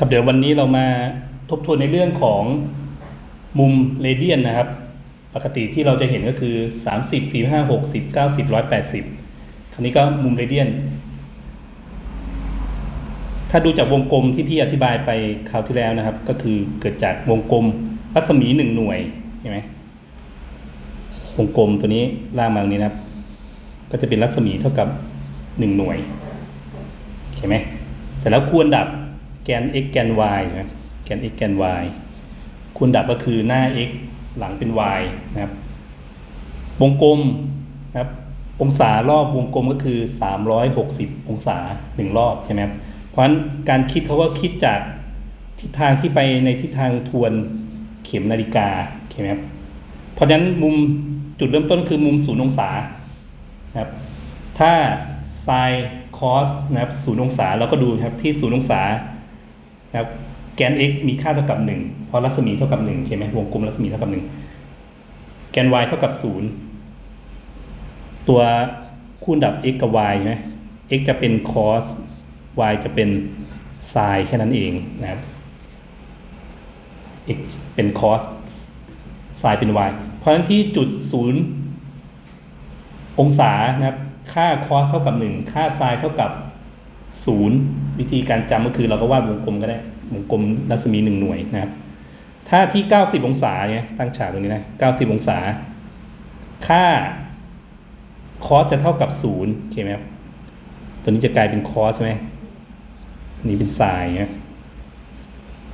ครับเดี๋ยววันนี้เรามาทบทวนในเรื่องของมุมเรเดียนนะครับ ปกติที่เราจะเห็นก็คือ 30 45 60 90 180 คราวนี้ก็มุมเรเดียน ถ้าดูจากวงกลมที่พี่อธิบายไปคราวที่แล้วนะครับ ก็คือเกิดจากวงกลมรัศมีหนึ่งหน่วยเห็นไหมวงกลมตัวนี้ล่างมาตรงนี้นะครับ ก็จะเป็นรัศมีเท่ากับหนึ่งหน่วยเห็นไหมเสร็จแล้วคูณดับ แกน x แกน y นะแกน x แกน y คูณดับก็คือหน้า x หลังเป็น y นะครับ วงกลมนะครับองศารอบวงกลมก็คือ 360 องศาหนึ่งรอบใช่ไหมครับ เพราะฉะนั้นการคิดเขาก็คิดจากทิศทางที่ไปในทิศทางทวนเข็มนาฬิกาใช่ไหมครับ เพราะฉะนั้นมุมจุดเริ่มต้นคือมุมศูนย์องศานะครับ ถ้าไซน์คอสนะครับศูนย์องศาเราก็ดูนะครับที่ศูนย์องศา นะครับ แกน x มีค่าเท่ากับหนึ่งเพราะรัศมีเท่ากับหนึ่งใช่ไหมวงกลมรัศมีเท่ากับหนึ่งแกน y เท่ากับศูนย์ตัวคูณดับ x กับ y ใช่ไหม x จะเป็น cos y จะเป็น sin แค่นั้นเองนะครับ x เป็น cos sin เป็น y เพราะฉะนั้นที่จุดศูนย์องศานะครับ ค่า cos เท่ากับ 1 ค่า sin เท่ากับ 0 วิธีการจำก็คือเราก็วาดวงกลมก็ได้วงกลมรัศมี1หน่วยนะครับ ถ้าที่ 90 องศาเนี่ยตั้งฉากตรงนี้นะ 90 องศา ค่า cos จะเท่ากับ0โอเคไหมครับตัวนี้จะกลายเป็น cos ใช่ไหมอันนี้เป็น sin นะ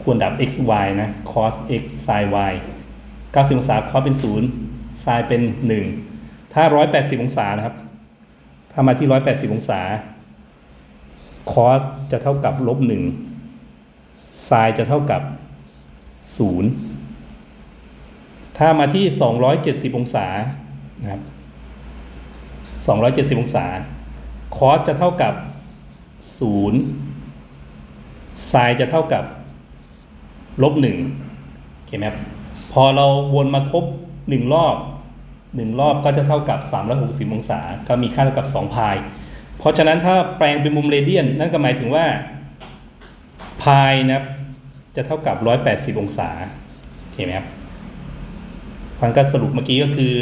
ควรดับ x y นะ cos x sin y 90 องศา cos เป็น0 sin เป็น 1 ถ้า 180 องศานะครับ ถ้ามาที่ 180 องศา cos จะเท่ากับลบ1 sin จะเท่ากับ0ถ้ามาที่ 270 องศานะครับ270 องศาคอสจะเท่ากับ0ไซน์จะเท่ากับลบ1โอเคไหมครับ พอเราวนมาครบ 1 รอบ 1 รอบก็จะเท่ากับ 360 องศา ก็มีค่าเท่ากับ2พาย เพราะฉะนั้นถ้าแปลงเป็นมุมเรเดียน นั่นก็หมายถึงว่าพายนะครับจะเท่ากับ 180 องศาโอเคไหมครับพันก็สรุปเมื่อกี้ก็คือ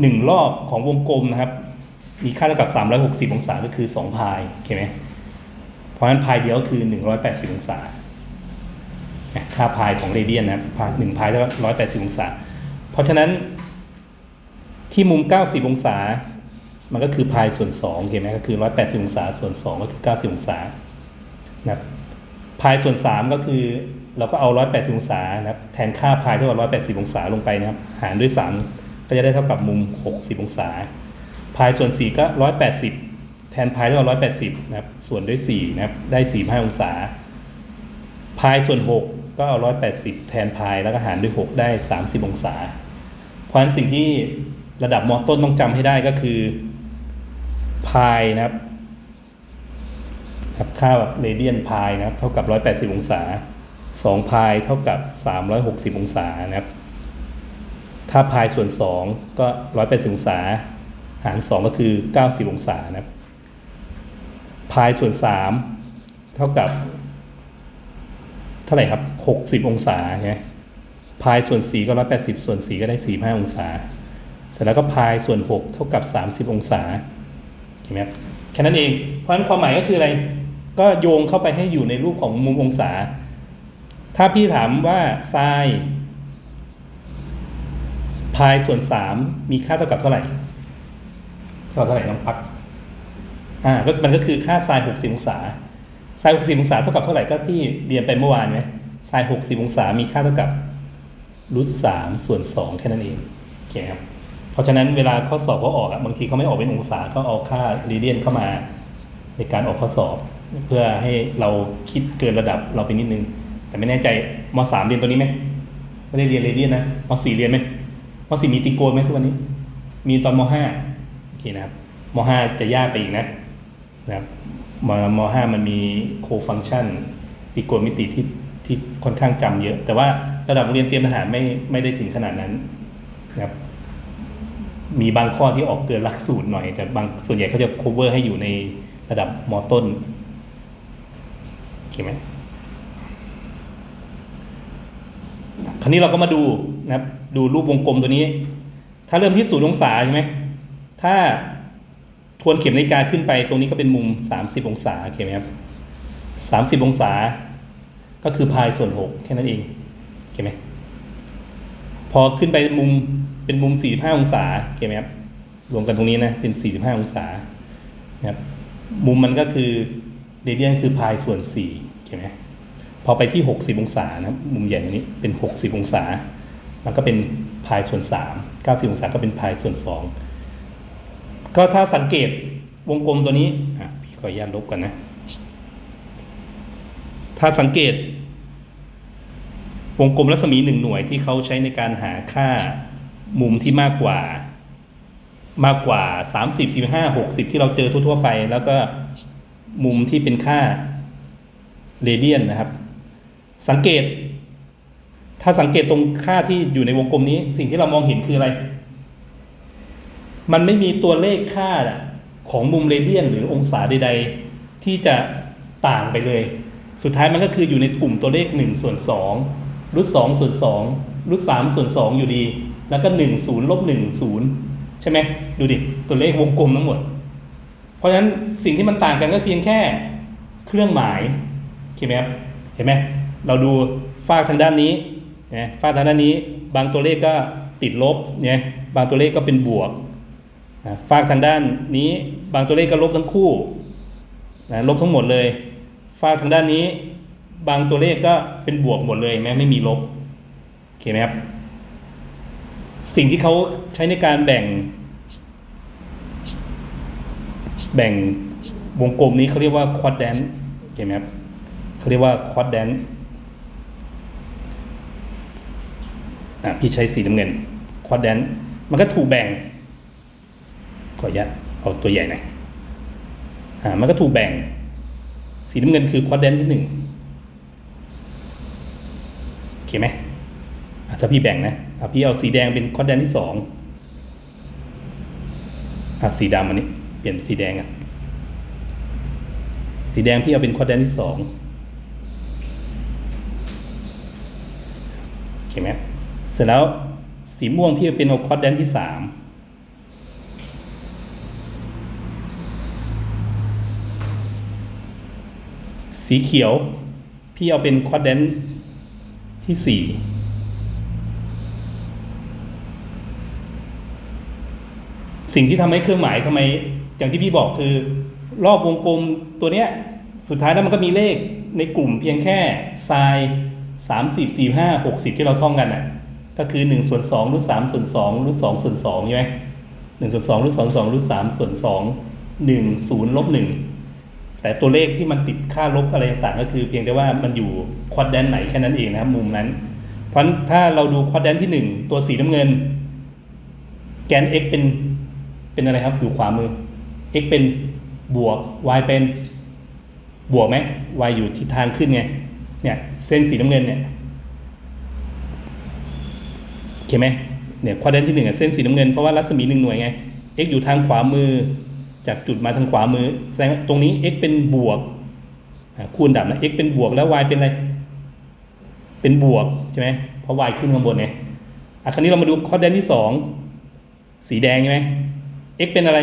หนึ่งรอบของวงกลมนะครับ มีค่าเท่ากับ 360 องศาก็คือ 2 พายโอเคไหมเพราะฉะนั้นพายเดียวคือ 180 องศานะค่าพายของเรเดียนนะพายหนึ่งพายเท่ากับ180 องศา เพราะฉะนั้นที่มุม 90 องศา มันก็คือพายส่วน2โอเคไหมก็คือ 180 องศาส่วน 2 ก็คือ 90 องศานะครับพายส่วน 3 ก็คือเราก็เอา 180 องศานะครับแทนค่าพายเท่ากับ180 องศาลงไปนะครับ หารด้วย 3 ก็จะได้เท่ากับมุม 60 องศา พายส่วน 4 ก็ 180 แทนพายเท่ากับ180 นะครับ ส่วนด้วย 4 นะครับ ได้ 45 องศา พายส่วน 6 ก็เอา 180 แทนพายแล้วก็หารด้วย 6 ได้ 30 องศา เพราะฉะนั้นสิ่งที่ระดับมอต้นต้องจำให้ได้ก็คือ พายนะครับครับค่าเรเดียนพายนะครับ เท่ากับ 180 องศา 2 พายเท่ากับ 360 องศานะครับ ถ้าพายส่วน 2 ก็ 180 องศา หาร 2 ก็คือ 90 องศานะครับ พายส่วน 3 เท่ากับ เท่าไหร่ครับ 60 องศาใช่ไหมพายส่วน 4 ก็ 180 ส่วน 4 ก็ได้ 45 องศา เสร็จแล้วก็พายส่วน 6 เท่ากับ 30 องศา ไหมครับแค่นั้นเอง เพราะฉะนั้นความหมายก็คืออะไร ก็โยงเข้าไปให้อยู่ในรูปของมุมองศา ถ้าพี่ถามว่าไซน์พายส่วน3มีค่าเท่ากับเท่าไหร่เท่ากับเท่าไหร่น้องพักอ่าก็มันก็คือค่าไซน์60องศาไซน์60องศาเท่ากับเท่าไหร่ก็ที่เรียนไปเมื่อวานไหมไซน์60องศามีค่าเท่ากับรูท3ส่วน2แค่นั้นเองโอเคครับ เพราะฉะนั้นเวลาข้อสอบเขาออกอะบางทีเขาไม่ออกเป็นองศาเขาเอาค่าเรเดียนเข้ามาในการออกข้อสอบ เพื่อให้เราคิดเกินระดับเราไปนิดนึง แต่ไม่แน่ใจมสามเรียนตัวนี้ไหมไม่ได้เรียนเรเดียนนะมสี่เรียนไหมมสี่มีติโกนไหมทุกวันนี้ มีตอนมห้าโอเคนะครับมห้าจะยากไปอีกนะนะครับมมห้ามันมีโคฟังชันติโกนมิติที่ที่ค่อนข้างจำเยอะ แต่ว่าระดับโรงเรียนเตรียมทหารไม่ไม่ได้ถึงขนาดนั้นนะครับ มีบางข้อที่ออกเกินหลักสูตรหน่อย แต่บางส่วนใหญ่เขาจะ cover ให้อยู่ในระดับมต้นเคไหมคราวนี้เราก็มาดูนะครับดูรูปวงกลมตัวนี้ ถ้าเริ่มที่ศูนย์องศาใช่ไหมถ้าทวนเข็มนาฬิกาขึ้นไปตรงนี้ก็เป็นมุม 30 องศาโอเคไหมครับ30 องศา ก็คือพายส่วน 6 แค่นั้นเองโอเคไหม พอขึ้นไปมุมเป็นมุม 45 องศาโอเคไหมครับรวมกันตรงนี้นะเป็น 45 องศานะครับมุมมันก็คือเรเดียนคือพายส่วน4โอเคไหมพอไปที่ 60 องศานะมุมใหญ่ตรงนี้เป็น 60 องศา มันก็เป็นพายส่วน 3 90 องศาก็เป็นพายส่วน 2 ก็ถ้าสังเกตวงกลมตัวนี้อะพี่ขออนุญาตลบก่อนนะ ถ้าสังเกต วงกลมรัศมีหนึ่งหน่วยที่เขาใช้ในการหาค่ามุมที่มากกว่า มากกว่า 30 45 60 ที่เราเจอทั่วๆไป แล้วก็มุมที่เป็นค่าเรเดียนนะครับ สังเกต ถ้าสังเกตตรงค่าที่อยู่ในวงกลมนี้ สิ่งที่เรามองเห็นคืออะไร มันไม่มีตัวเลขค่าของมุมเรเดียนหรือองศาใด ๆ ที่จะต่างไปเลย สุดท้ายมันก็คืออยู่ในกลุ่มตัวเลข1ส่วน2 รูท2ส่วน2รูท3ส่วน2อยู่ดี แล้วก็1 0ลบ1 0ใช่ไหมดูดิ ตัวเลขวงกลมทั้งหมด เพราะฉะนั้นสิ่งที่มันต่างกันก็เพียงแค่เครื่องหมายโอเคไหมครับเห็นไหมเราดูฝากทางด้านนี้นะฝากทางด้านนี้ บางตัวเลขก็ติดลบเนี่ยบางตัวเลขก็เป็นบวกฝากทางด้านนี้ บางตัวเลขก็ลบทั้งคู่นะลบทั้งหมดเลยฝากทางด้านนี้ บางตัวเลขก็เป็นบวกหมดเลยแม้ไม่มีลบโอเคไหมครับ สิ่งที่เขาใช้ในการแบ่ง แบ่งวงกลมนี้เขาเรียกว่าควอดแดนโอเคไหมครับเขาเรียกว่าควอดแดนอะพี่ใช้สีน้ำเงินควอดแดนมันก็ถูกแบ่งขออนุญาตเอาตัวใหญ่หน่อยอ่ามันก็ถูกแบ่ง สีน้ำเงินคือควอดแดนที่หนึ่ง เคไหมถ้าพี่แบ่งนะพี่เอาสีแดงเป็นควอดแดนที่สองอะสีดำอันนี้ เปลี่ยนสีแดงอะสีแดงพี่เอาเป็นควอดแดนที่สองโอเคไหมเสร็จแล้วสีม่วงพี่เอาเป็นเอาควอดแดนที่สามสีเขียวพี่เอาเป็นควอดแดน ที่สี่สิ่งที่ทำให้เครื่องหมายทำไม อย่างที่พี่บอกคือ รอบวงกลมตัวเนี้ยสุดท้ายแล้วมันก็มีเลขในกลุ่มเพียงแค่ไซน์สามสิบสี่ห้าหกสิบที่เราท่องกันอะ ก็คือหนึ่งส่วนสองรูทสามส่วนสองรูทสองส่วนสองใช่ไหมหนึ่งส่วนสองรูทสองสองรูทสามส่วนสองหนึ่งศูนย์ลบหนึ่ง แต่ตัวเลขที่มันติดค่าลบอะไรต่างๆ ก็คือ เพียงแต่ว่ามันอยู่ควอดแดนไหนแค่นั้นเองนะครับ มุมนั้น เพราะฉะนั้นถ้าเราดูควอดแดนที่หนึ่งตัวสีน้ำเงิน แกน x เป็นเป็นอะไรครับ อยู่ขวามือ x เป็นบวก y เป็นบวกไหม y อยู่ทิศทางขึ้นไงเนี่ยเส้นสีน้ำเงินเนี่ยโอเคไหมเนี่ยควอดแดนที่หนึ่งอะเส้นสีน้ำเงินเพราะว่ารัศมีหนึ่งหน่วยไง x อยู่ทางขวามือ จากจุดมาทางขวามือแสดงตรงนี้ x เป็นบวกคูณดับนะ x เป็นบวกแล้ว y เป็นอะไร เป็นบวกใช่ไหมเพราะ y ขึ้นข้างบนไงอะคราวนี้เรามาดูควอแดนที่สองสีแดงใช่ไหม x เป็นอะไร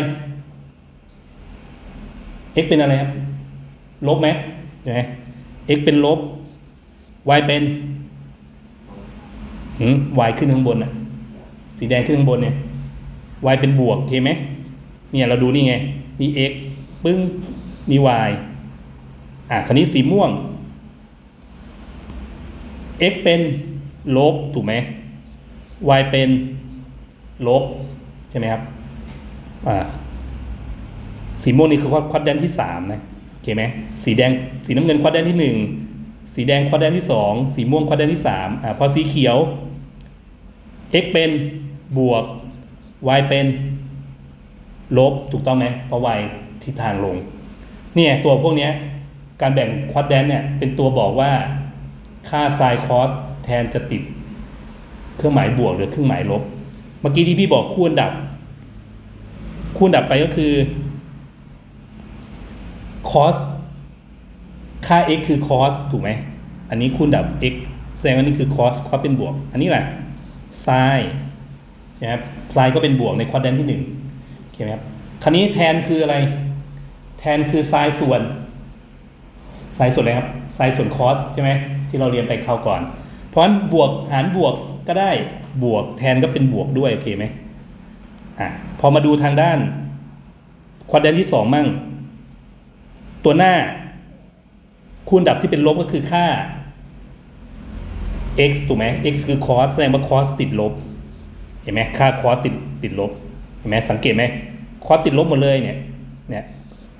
x เป็นอะไรครับลบไหมใช่ไหม x เป็นลบ y เป็นหืม y ขึ้นข้างบนอะสีแดงขึ้นข้างบนเนี่ย y เป็นบวกโอเคไหม เนี่ยเราดูนี่ไง มี x ปึ้ง มี y อะคราวนี้สีม่วง x เป็นลบถูกไหม y เป็นลบใช่ไหมครับ อ่า สีม่วงนี่คือควอดแดนที่สามนะโอเคไหมสีแดง สีน้ำเงินควอดแดนที่หนึ่ง สีแดงควอดแดนที่สอง สีม่วงควอดแดนที่สามอ่าพอสีเขียว x เป็นบวก y เป็น ลบถูกต้องไหมเพราะ y ทิศทางลง เนี่ยตัวพวกนี้การแบ่งควอดแดนเนี่ยเป็นตัวบอกว่าค่าไซน์คอสแทนจะติดเครื่องหมายบวกหรือเครื่องหมายลบ เมื่อกี้ที่พี่บอกคู่อันดับ คู่อันดับไปก็คือ cos ค่า x คือ cos ถูกไหม อันนี้คูณดับ x แสดงว่านี่คือ cos cos เป็นบวก อันนี้แหละ sin นะครับ sin ก็เป็นบวกในควอดแดนที่หนึ่ง คไหมครับคราวนี้แทนคืออะไร แทนคือ sin ส่วน sin ส่วนอะไรครับ sin ส่วน cos ใช่ไหมที่เราเรียนไปคราวก่อน เพราะฉะนั้นบวกหารบวกก็ได้บวกแทนก็เป็นบวกด้วยโอเคไหมอะพอมาดูทางด้านควอดแดนที่สองมั่ง ตัวหน้า คูณดับที่เป็นลบก็คือค่า x ถูกไหม x คือ cos แสดงว่า cos ติดลบ เห็นไหมค่า cos ติดติดลบ เห็นไหมสังเกตไหม cos ติดลบหมดเลยเนี่ยเนี่ย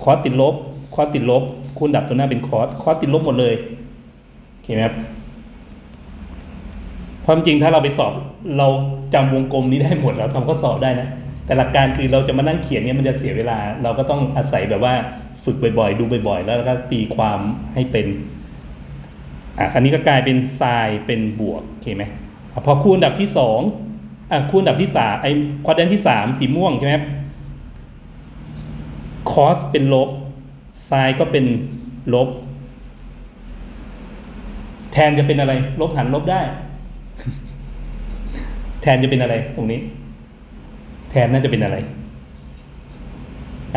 cos ติดลบ cos ติดลบ คูณดับตัวหน้าเป็น cos cos ติดลบหมดเลยเห็นไหมครับความจริงถ้าเราไปสอบเราจำวงกลมนี้ได้หมดเราทำข้อสอบได้นะ แต่หลักการคือเราจะมานั่งเขียนเนี่ยมันจะเสียเวลา เราก็ต้องอาศัยแบบว่าฝึกบ่อยๆ ดูบ่อยๆ แล้วก็ตีความให้เป็นอะคราวนี้ก็กลายเป็นทรายเป็นบวกโอเคไหมอพอคูณอันดับที่สองอะคูณอันดับที่สามไอ้ควอดแดนที่สามสีม่วงใช่ไหม คอสเป็นลบทรายก็เป็นลบ แทนจะเป็นอะไร ลบหันลบได้ แทนจะเป็นอะไร ตรงนี้ แทนน่าจะเป็นอะไร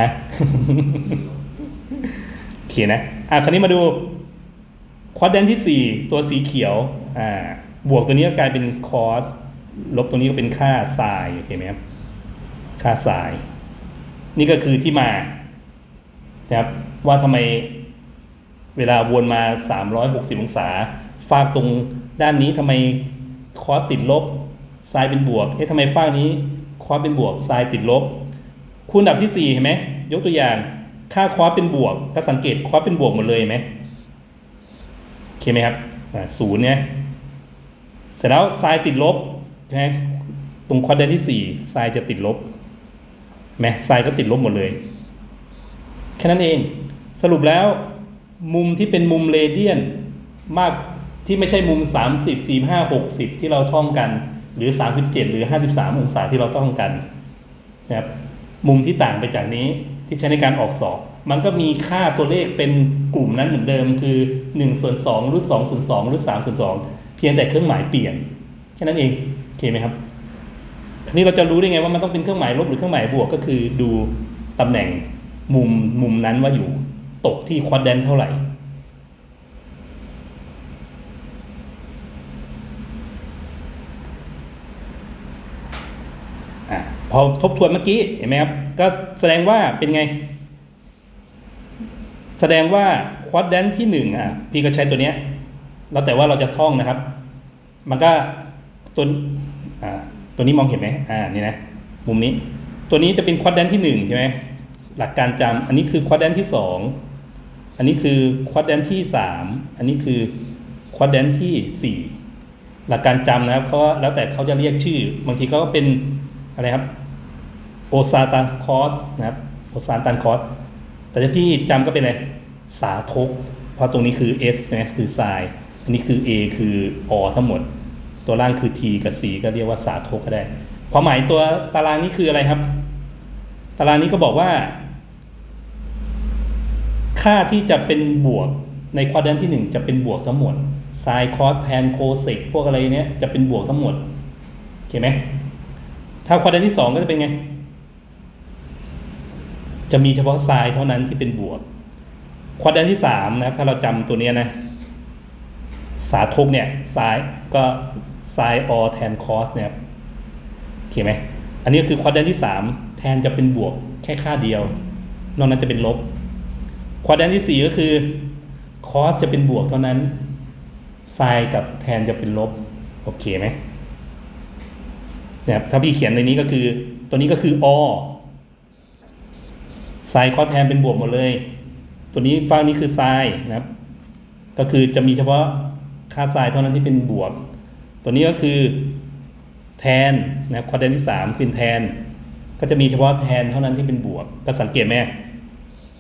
ฮะเขียนนะ อะคราวนี้มาดูควอดแดนที่สี่ตัวสีเขียว อ่า บวกตัวนี้ก็กลายเป็นคอส ลบตัวนี้ก็เป็นค่าไซน์โอเคไหมครับ ค่าไซน์ นี่ก็คือที่มานะครับว่าทำไมเวลาวนมา 360 องศาฟากตรงด้านนี้ทำไมคอสติดลบไซน์เป็นบวก เอ๊ะทำไมฟากนี้คอสเป็นบวกไซน์ติดลบ คูณอันดับที่สี่เห็นไหม ยกตัวอย่าง ค่าคอสเป็นบวก ก็สังเกตคอสเป็นบวกหมดเลยไหมโอเคไหมครับศูนย์เนี่ย เสร็จแล้วไซน์ติดลบใช่ไหมตรงคอดแดนที่สี่ไซน์จะติดลบ เห็นไหมไซน์ก็ติดลบหมดเลย แค่นั้นเอง สรุปแล้วมุมที่เป็นมุมเรเดียนมากที่ไม่ใช่มุม 30 45 60 ที่เราท่องกัน หรือ 37 หรือ 53 องศาที่เราท่องกันนะครับมุมที่ต่างไปจากนี้ที่ใช้ในการออกสอบ มันก็มีค่าตัวเลขเป็นกลุ่มนั้นเหมือนเดิมคือ1ส่วน2รูท2ส่วน2รูท3ส่วน2เพียงแต่เครื่องหมายเปลี่ยน แค่นั้นเอง โอเคไหมครับ นี้เราจะรู้ได้ไงว่ามันต้องเป็นเครื่องหมายลบหรือเครื่องหมายบวกก็คือดูตำแหน่งมุมมุมนั้นว่าอยู่ตกที่ควอดแดนเท่าไหร่อะพอทบทวนเมื่อกี้เห็นไหมครับ ก็แสดงว่าเป็นไง แสดงว่าควอดแดนที่หนึ่งอะพี่ก็ใช้ตัวเนี้ยแล้วแต่ว่าเราจะท่องนะครับ มันก็ตัวอ่า ตัวนี้มองเห็นไหมอ่านี่นะมุมนี้ ตัวนี้จะเป็นควอดแดนที่หนึ่งใช่ไหมหลักการจำอันนี้คือควอดแดนที่สองอันนี้คือควอดแดนที่สามอันนี้คือควอดแดนที่สี่หลักการจำนะครับเขาแล้วแต่เขาจะเรียกชื่อ บางทีเขาก็เป็นอะไรครับโอซาตันคอสนะครับโอซาตันคอสแต่ถ้าพี่จำก็เป็นอะไรสาทกเพราะตรงนี้คือ S นะคือไซน์อันนี้คือ A คืออทั้งหมด ตัวล่างคือ T กับ C ก็เรียกว่าสาทกก็ได้ ความหมายตัวตารางนี้คืออะไรครับ ตารางนี้ก็บอกว่า ค่าที่จะเป็นบวกในควอดแดนที่ 1 จะเป็นบวกทั้งหมดไซน์คอสแทนโคเซกพวกอะไรเนี้ยจะเป็นบวกทั้งหมดโอเคไหมถ้าควอดแดนที่สองก็จะเป็นไง จะมีเฉพาะไซน์เท่านั้นที่เป็นบวก ควอดแดนที่สามนะครับถ้าเราจำตัวเนี้ยนะสาทกเนี่ยไซน์ก็ ไซออแทนคอสเนี่ยโอเคไหมอันนี้ก็คือควอดแดนที่สามแทนจะเป็นบวกแค่ค่าเดียว นอกนั้นจะเป็นลบควอดแดนที่สี่ก็คือคอสจะเป็นบวกเท่านั้นไซกับแทนจะเป็นลบ โอเคไหมนะครับถ้าพี่เขียนในนี้ก็คือ ตัวนี้ก็คืออไซคอแทนเป็นบวกหมดเลย ตัวนี้ฝั่งนี้คือไซน์นะครับ ก็คือจะมีเฉพาะค่าไซเท่านั้นที่เป็นบวก ตัวนี้ก็คือแทนนะครับคอแทนที่สามคือแทน ก็จะมีเฉพาะแทนเท่านั้นที่เป็นบวก ก็สังเกตไหม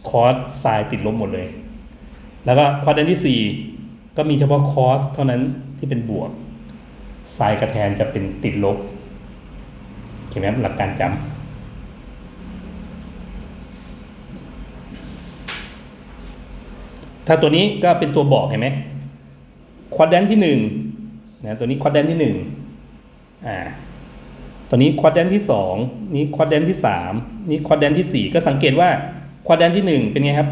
คอสไซน์ติดลบหมดเลย แล้วก็ควอแทนที่สี่ก็มีเฉพาะคอสเท่านั้นที่เป็นบวกไซน์กับแทนจะเป็นติดลบใช่ไหมหลักการจำถ้าตัวนี้ก็เป็นตัวบอกเห็นไหมควอดแดนที่ห นะตัวนี้ควอดแดนที่หนึ่งอ่าตัวนี้ควอดแดนที่สองนี่ควอดแดนที่สามนี่ควอดแดนที่สี่ก็สังเกตว่าควอดแดนที่หนึ่งเป็นไงครับ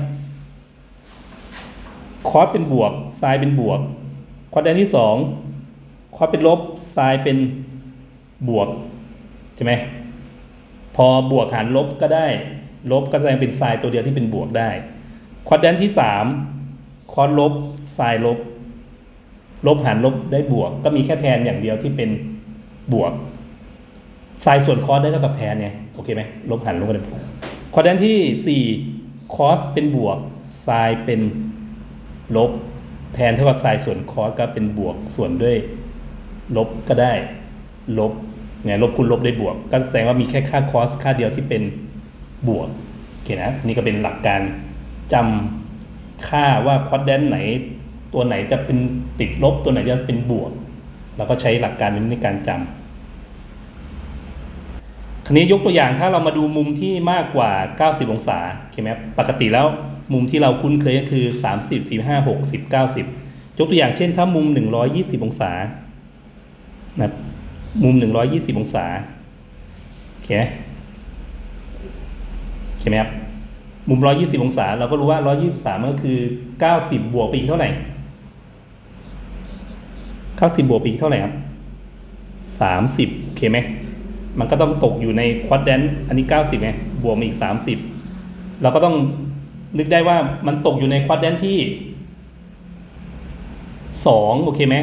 คอสเป็นบวกไซน์เป็นบวกควอดแดนที่สองคอสเป็นลบไซน์เป็นบวกใช่ไหมพอบวกหารลบก็ได้ ลบก็แสดงเป็นไซน์ตัวเดียวที่เป็นบวกได้ควอดแดนที่สามคอสลบไซน์ลบ ลบหารลบได้บวก ก็มีแค่แทนอย่างเดียวที่เป็นบวกไซน์ส่วนคอสได้เท่ากับแทนไงโอเคไหมลบหารลบกันเลยควอดแดนที่สี่คอสเป็นบวกไซน์เป็นลบ แทนเท่ากับไซน์ส่วนคอสก็เป็นบวกส่วนด้วย ลบก็ได้ลบเนี่ยลบคูณลบได้บวก ก็แสดงว่ามีแค่ค่าคอสค่าเดียวที่เป็นบวกโอเคนะนี่ก็เป็นหลักการจำค่าว่าคอดแดนไหน ตัวไหนจะเป็นติดลบ ตัวไหนจะเป็นบวก เราก็ใช้หลักการนี้ในการจำคราวนี้ยกตัวอย่างถ้าเรามาดูมุมที่มากกว่า 90 องศาโอเคไหมครับปกติแล้วมุมที่เราคุ้นเคยก็คือ 30 45 60 90 ยกตัวอย่างเช่น ถ้ามุม 120 องศานะครับมุม 120 องศาโอเคไหมโอเคไหมครับมุม 120 องศา เราก็รู้ว่า 123มันก็คือ 90 บวกไปอีกเท่าไหร่ 90บบวกปอีกเท่าไหร่ครับ30โอเคไหมมันก็ต้องตกอยู่ในควอดแดนอันนี้90ไงบวกมาอีก30เราก็ต้องนึกได้ว่ามันตกอยู่ในควอดแดนที่2โอเคไหม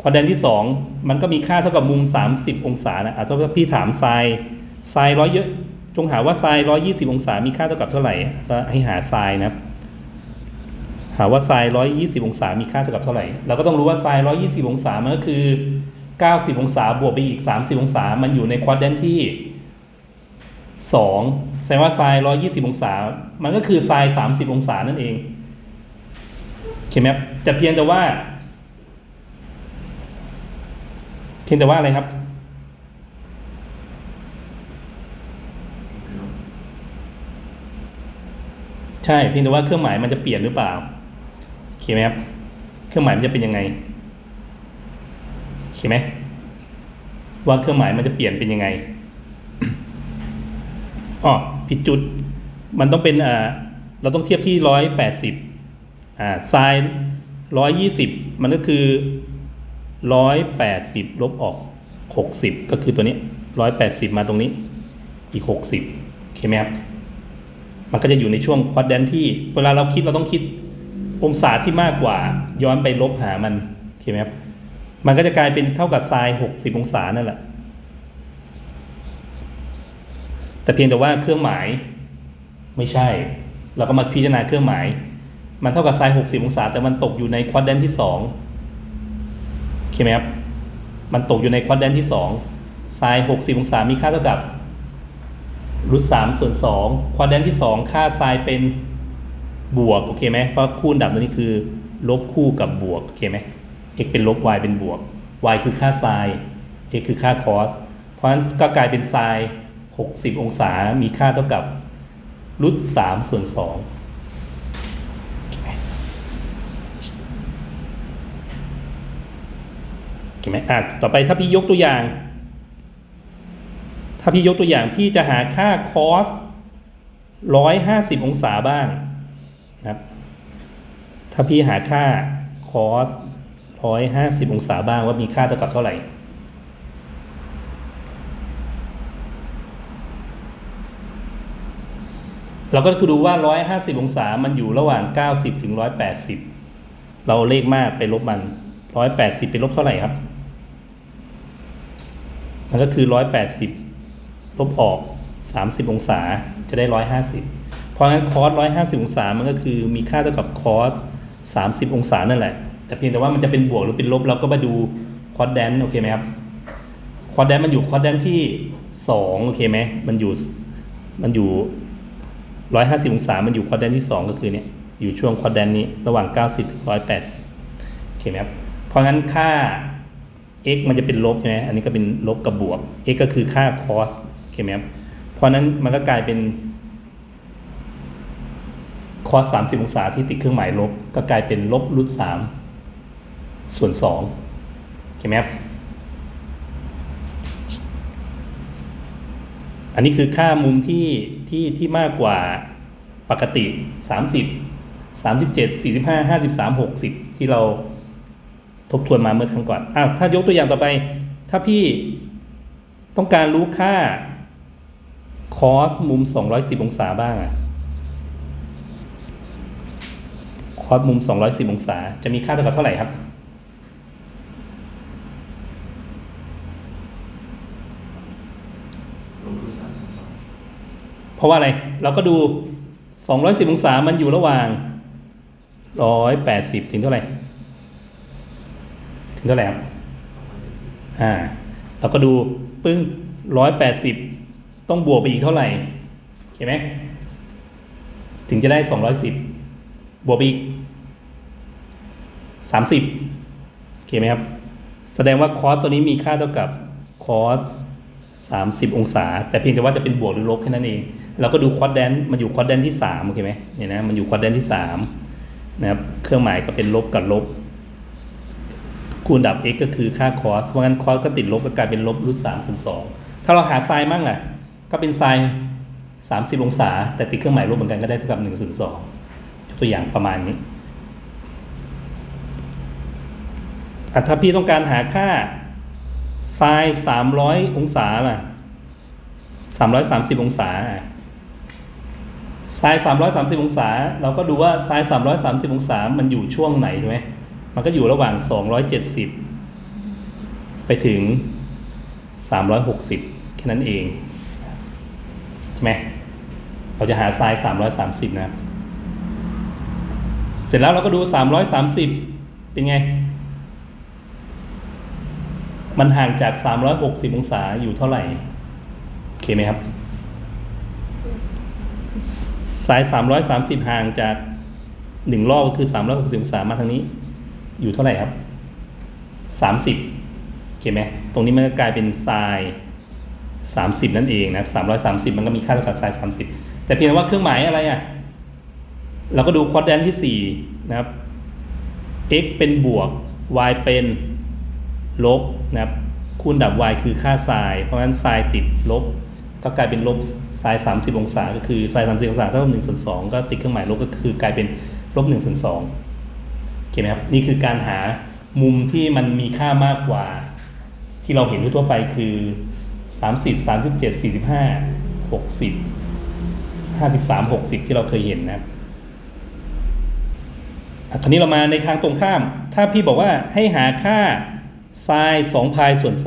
ควอดแดนที่2มันก็มีค่าเท่ากับมุม30องศานะอะถ้าพี่ถามไซน์ไซน์ร้อยเยอะจงหาว่าไซน์ร้อยยี่สิบองศา มีค่าเท่ากับเท่าไหร่ให้หาไซน์นะ ครับหาว่าไซน์ร้อยยี่สิบองศา มีค่าเท่ากับเท่าไหร่ เราก็ต้องรู้ว่าไซน์ร้อยยี่สิบองศา มันก็คือเก้าสิบองศา บวกไปอีกสามสิบองศา มันอยู่ในควอดแดนที่สองแสดงว่าไซน์ร้อยยี่สิบองศา มันก็คือไซน์สามสิบองศานั่นเองเข้าไหมครับแต่เพียงแต่ว่า เพียงแต่ว่าอะไรครับ ใช่ เพียงแต่ว่าเครื่องหมายมันจะเปลี่ยนหรือเปล่า โอเคไหมครับ เครื่องหมายมันจะเป็นยังไงโอเคไหมว่าเครื่องหมายมันจะเปลี่ยนเป็นยังไงอ๋อผิดจุด มันต้องเป็นอ่าเราต้องเทียบที่ร้อยแปดสิบอ่าไซน์ร้อยยี่สิบมันก็คือร้อยแปดสิบลบออกหกสิบก็คือตัวนี้ร้อยแปดสิบมาตรงนี้ อีกหกสิบโอเคไหมครับ มันก็จะอยู่ในช่วงควอดแดนที่เวลาเราคิดเราต้องคิด องศาที่มากกว่า ย้อนไปลบหามันโอเคไหมครับมันก็จะกลายเป็นเท่ากับไซน์หกสิบองศานั่นแหละ แต่เพียงแต่ว่าเครื่องหมายไม่ใช่ เราก็มาพิจารณาเครื่องหมาย มันเท่ากับไซน์หกสิบองศา แต่มันตกอยู่ในควอดแดนที่สองโอเคไหมครับ มันตกอยู่ในควอดแดนที่สองไซน์หกสิบองศา มีค่าเท่ากับรูทสามส่วนสองควอดแดนที่สองค่าไซน์เป็น บวกโอเคไหมเพราะคู่อันดับตัวนี้คือ ลบคู่กับบวกโอเคไหม x เป็นลบ y เป็นบวก y คือค่าไซน์ x คือค่าคอสเพราะฉะนั้นก็กลายเป็นไซน์หกสิบองศา มีค่าเท่ากับรูทสามส่วนสองโอเคไหมอะต่อไปถ้าพี่ยกตัวอย่าง ถ้าพี่ยกตัวอย่างพี่จะหาค่าคอสร้อยห้าสิบองศาบ้าง นะครับ ถ้าพี่หาค่าคอสร้อยห้าสิบองศาบ้างว่ามีค่าเท่ากับเท่าไหร่ เราก็คือดูว่าร้อยห้าสิบองศามันอยู่ระหว่างเก้าสิบถึงร้อยแปดสิบเราเอาเลขมากไปลบมันร้อยแปดสิบไปลบเท่าไหร่ครับมันก็คือร้อยแปดสิบลบออก30องศาจะได้150 เพราะงั้นคอส150องศามันก็คือมีค่าเท่ากับคอส30องศานั่นแหละ แต่เพียงแต่ว่ามันจะเป็นบวกหรือเป็นลบเราก็มาดูคอสแดนโอเคไหมครับคอสแดนมันอยู่คอสแดนที่2โอเคไหมมันอยู่มันอยู่150องศา มันอยู่คอสแดนที่2ก็คือเนี่ยอยู่ช่วงคอสแดนนี้ระหว่าง90ถึง180โอเคไหมครับเพราะงั้นค่า x มันจะเป็นลบใช่ไหมอันนี้ก็เป็นลบกับบวก x ก็คือค่า cos โอเคไหมครับ เพราะนั้นมันก็กลายเป็น คอสสามสิบองศาที่ติดเครื่องหมายลบ ก็กลายเป็นลบรูทสามส่วนสองโอเคไหมครับอันนี้คือค่ามุมที่ที่ที่มากกว่าปกติ 30 37 45 53 60 ที่เราทบทวนมาเมื่อครั้งก่อนอะถ้ายกตัวอย่างต่อไป ถ้าพี่ต้องการรู้ค่าคอสมุม 210 องศาบ้างอะ คอสมุม 210 องศา จะมีค่าเท่ากับเท่าไหร่ครับ เพราะว่าอะไร เราก็ดู 210 องศา มันอยู่ระหว่าง 180 ถึงเท่าไหร่ ถึงเท่าไหร่ครับ อ่า เราก็ดูปึ้ง 180 ต้องบวกไปอีกเท่าไหร่เห็นไหม ถึงจะได้ 210 บวกไปอีก30โอเคไหมครับ แสดงว่าคอสตัวนี้มีค่าเท่ากับคอส30องศา แต่เพียงแต่ว่าจะเป็นบวกหรือลบแค่นั้นเอง เราก็ดูคอดแดนมันอยู่คอดแดนที่3โอเคไหมเนี่ยนะมันอยู่คอดแดนที่3นะครับเครื่องหมายก็เป็นลบกับลบ คูณดับ x ก็คือค่าคอสเพราะงั้นคอสก็ติดลบก็กลายเป็นลบรูทสามส่วนสองถ้าเราหาไซน์มั่งล่ะ ก็เป็นไซน์สามสิบองศา แต่ติดเครื่องหมายลบเหมือนกันก็ได้เท่ากับหนึ่งส่วนสอง ตัวอย่างประมาณนี้อะถ้าพี่ต้องการหาค่าไซน์สามร้อยองศาล่ะสามร้อยสามสิบองศาอะไซน์สามร้อยสามสิบองศา เราก็ดูว่าไซน์สามร้อยสามสิบองศา มันอยู่ช่วงไหนถูกไหมมันก็อยู่ระหว่าง270ไปถึง360แค่นั้นเอง ใช่ไหมเราจะหาไซน์330นะครับ สร็จแล้วเราก็ดู 330 เป็นไง มันห่างจาก 360 องศาอยู่เท่าไหร่ โอเคไหมครับ สาย 330 ห่างจากหนึ่งรอบก็คือ 360 องศามาทางนี้ อยู่เท่าไหร่ครับ 30 โอเคไหม ตรงนี้มันก็กลายเป็นไซน์30 นั่นเองนะครับ330 มันก็มีค่าเท่ากับไซน์30 แต่เพียงแต่ว่าเครื่องหมายอะไรอะ เราก็ดูควอดแดนที่ 4 นะครับ x เป็นบวก y เป็นลบนะครับ คูณดับ y คือค่าไซน์เพราะฉะนั้นไซน์ติดลบ ก็กลายเป็นลบไซน์30 องศา ก็คือไซน์30 องศาเท่ากับ1ส่วน2ก็ติดเครื่องหมายลบก็คือกลายเป็นลบ1ส่วน2โอเคไหมครับ นี่คือการหามุมที่มันมีค่ามากกว่า ที่เราเห็นทั่วไปคือ 30 37 45 60 53 60 ที่เราเคยเห็นนะครับอะ คราวนี้เรามาในทางตรงข้าม ถ้าพี่บอกว่าให้หาค่าไซน์2พายส่วน 3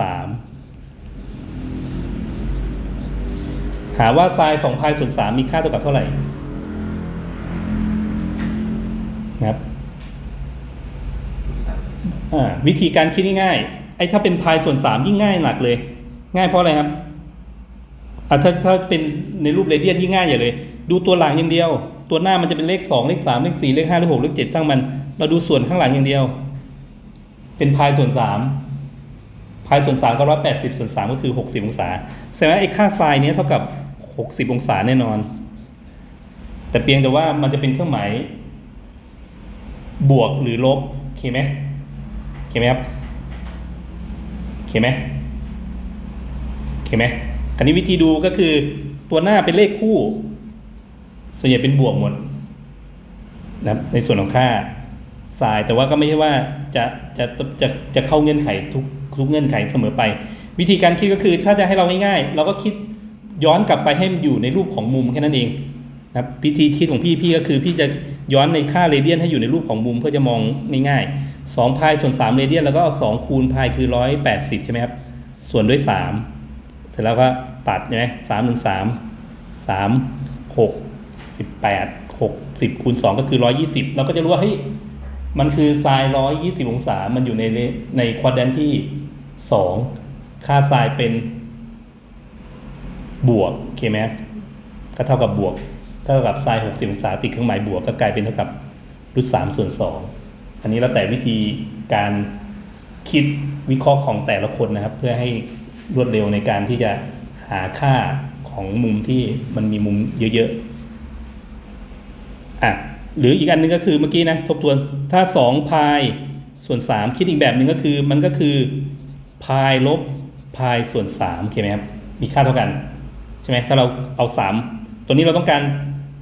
หาว่าไซน์2พายส่วน 3 มีค่าเท่ากับเท่าไหร่ครับวิธีการคิดง่ายๆไอ้ถ้าเป็นพายส่วนสามยิ่งง่ายหนักเลย ง่ายเพราะอะไรครับถ้าถ้าเป็นในรูปเรเดียนยิ่งง่ายอย่างเลย ดูตัวหลังอย่างเดียว ตัวหน้ามันจะเป็นเลขสองเลขสามเลขสี่เลขห้าเลขหกเลขเจ็ดทั้งมัน เราดูส่วนข้างหลังอย่างเดียว เป็นพายส่วนสามพายส่วนสามก็ร้อยแปดสิบส่วนสามก็คือหกสิบองศาแสดงว่าไอ้ค่าไซน์เนี้ยเท่ากับหกสิบองศาแน่นอน แต่เพียงแต่ว่ามันจะเป็นเครื่องหมายบวกหรือลบโอเคไหมโอเคไหมครับโอเคไหมโอเคไหมคราวนี้วิธีดูก็คือตัวหน้าเป็นเลขคู่ ส่วนใหญ่เป็นบวกหมดนะครับในส่วนของค่าสายแต่ว่าก็ไม่ใช่ว่าจะจะจะจะเข้าเงื่อนไขทุกทุกเงื่อนไขเสมอไป วิธีการคิดก็คือถ้าจะให้เราง่ายๆเราก็คิดย้อนกลับไปให้มันอยู่ในรูปของมุมแค่นั้นเองนะครับวิธีคิดของพี่พี่ก็คือพี่จะย้อนในค่าเรเดียนให้อยู่ในรูปของมุมเพื่อจะมองง่ายๆสองพายส่วนสามเรเดียนแล้วก็เอาสองคูณพายคือร้อยแปดสิบใช่ไหมครับ ส่วนด้วยสามเสร็จแล้วก็ตัดใช่ไหมสามหนึ่งสามสามหก สิบแปดหกสิบคูณสองก็คือร้อยี่สิบเราก็จะรู้ว่าเฮ้ยมันคือไซน์ร้อยยี่สิบองศา มันอยู่ในในควอดแดนที่สองค่าไซน์เป็นบวกโอเคไหมก็เท่ากับบวก เท่ากับไซน์หกสิบองศาติดเครื่องหมายบวกก็กลายเป็นเท่ากับรูทสามส่วนสองอันนี้แล้วแต่วิธีการคิดวิเคราะห์ของแต่ละคนนะครับ เพื่อให้รวดเร็วในการที่จะหาค่าของมุมที่มันมีมุมเยอะๆ อะหรืออีกอันหนึงก็คือเมื่อกี้นะทบทวนถ้าสองพายส่วนสามคิดอีกแบบหนึ่งก็คือมันก็คือพายลบพายส่วนสามโอเคไหมครับมีค่าเท่ากันใช่ไหมถ้าเราเอาสามตัวนี้เราต้องการ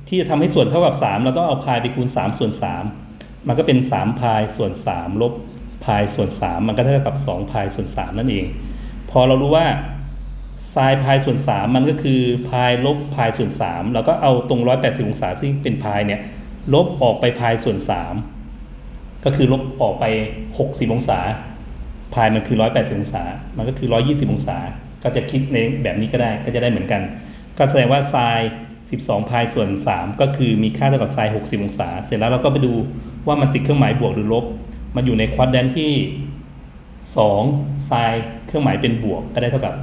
ที่จะทำให้ส่วนเท่ากับสามเราต้องเอาพายไปคูณสามส่วนสามมันก็เป็นสามพายส่วนสามลบพายส่วนสามมันก็เท่ากับสองพายส่วนสามนั่นเอง พอเรารู้ว่า ไซน์พายส่วน 3 มันก็คือพายลบพายส่วน 3 แล้วก็เอาตรง 180 องศาซึ่งเป็นพายเนี่ยลบออกไปพายส่วน 3 ก็คือลบออกไป 60 องศา พายมันคือ 180 องศา มันก็คือ 120 องศา ก็จะคิดในแบบนี้ก็ได้ก็จะได้เหมือนกัน ก็แสดงว่าไซน์12 พายส่วน 3 ก็คือมีค่าเท่ากับไซน์60 องศา เสร็จแล้วเราก็ไปดูว่ามันติดเครื่องหมายบวกหรือลบ มันอยู่ในควอดแดนที่2ไซน์เครื่องหมายเป็นบวกก็ได้เท่ากับ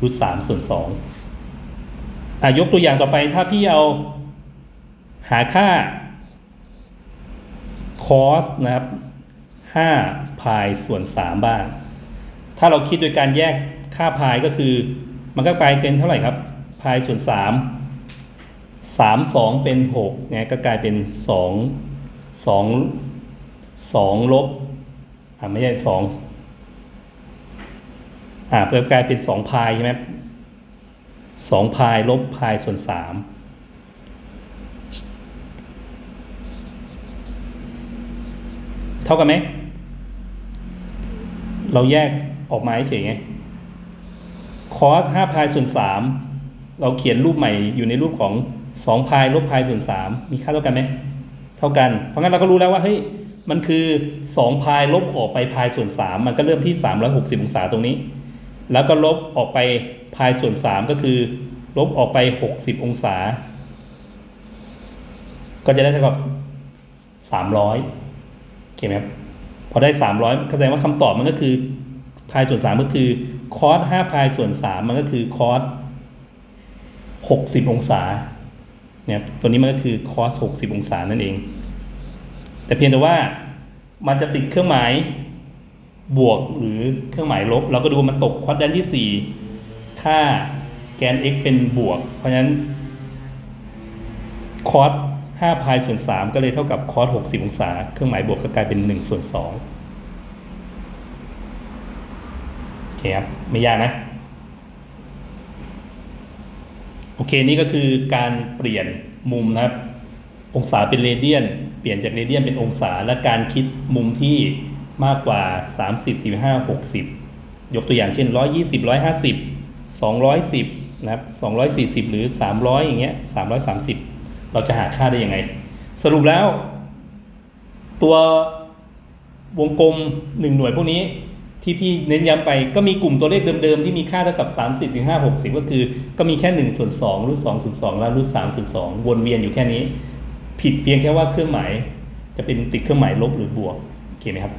รูทสามส่วนสองอะยกตัวอย่างต่อไปถ้าพี่เอาหาค่า cos นะครับห้าพายส่วนสามบ้าง ถ้าเราคิดโดยการแยกค่าพายก็คือ มันก็ไปเกินเท่าไหร่ครับ พายส่วนสามสามสองเป็นหกไงก็กลายเป็นสองสองสองลบอะไม่ใช่สอง อ่าเพิ่มกลายเป็นสองพายใช่ไหมสองพายลบพายส่วนสามเท่ากันไหม เราแยกออกมาเฉยไงคอสห้าพายส่วนสามเราเขียนรูปใหม่อยู่ในรูปของสองพายลบพายส่วนสามมีค่าเท่ากันไหม เท่ากัน เพราะงั้นเราก็รู้แล้วว่าเฮ้ยมันคือสองพายลบออกไปพายส่วนสามมันก็เริ่มที่สามร้อยหกสิบองศาตรงนี้ แล้วก็ลบออกไปพายส่วนสามก็คือ ลบออกไปหกสิบองศา ก็จะได้เท่ากับสามร้อยโอเคไหมครับพอได้สามร้อยก็แสดงว่าคำตอบมันก็คือพายส่วนสามก็คือคอสห้าพายส่วนสามมันก็คือคอสหกสิบองศาเนี่ยตัวนี้มันก็คือคอสหกสิบองศานั่นเอง แต่เพียงแต่ว่ามันจะติดเครื่องหมาย บวกหรือเครื่องหมายลบ เราก็ดูว่ามันตกควอดแดนที่ 4 ค่าแกน x เป็นบวก เพราะฉะนั้นคอส5พายส่วน 3 ก็เลยเท่ากับคอส60 องศา เครื่องหมายบวกก็กลายเป็น 1 ส่วน2โอเคครับ ไม่ยากนะ โอเค นี่ก็คือการเปลี่ยนมุมนะครับ องศาเป็นเรเดียน เปลี่ยนจากเรเดียนเป็นองศาและการคิดมุมที่ มากกว่า 30 45 60 ยกตัวอย่างเช่น 120 150 210นะครับ240 หรือ 300 อย่างเงี้ย330 เราจะหาค่าได้ยังไง สรุปแล้ว ตัววงกลม 1 หน่วยพวกนี้ที่พี่เน้นย้ำไปก็มีกลุ่มตัวเลขเดิมๆ ที่มีค่าเท่ากับ 30ถึง5 60 ก็คือก็มีแค่1ส่วน2รูท2ส่วน2และรูท3ส่วน2วนเวียนอยู่แค่นี้ ผิดเพียงแค่ว่าเครื่องหมาย จะเป็นติดเครื่องหมายลบหรือบวก โอเคไหมครับ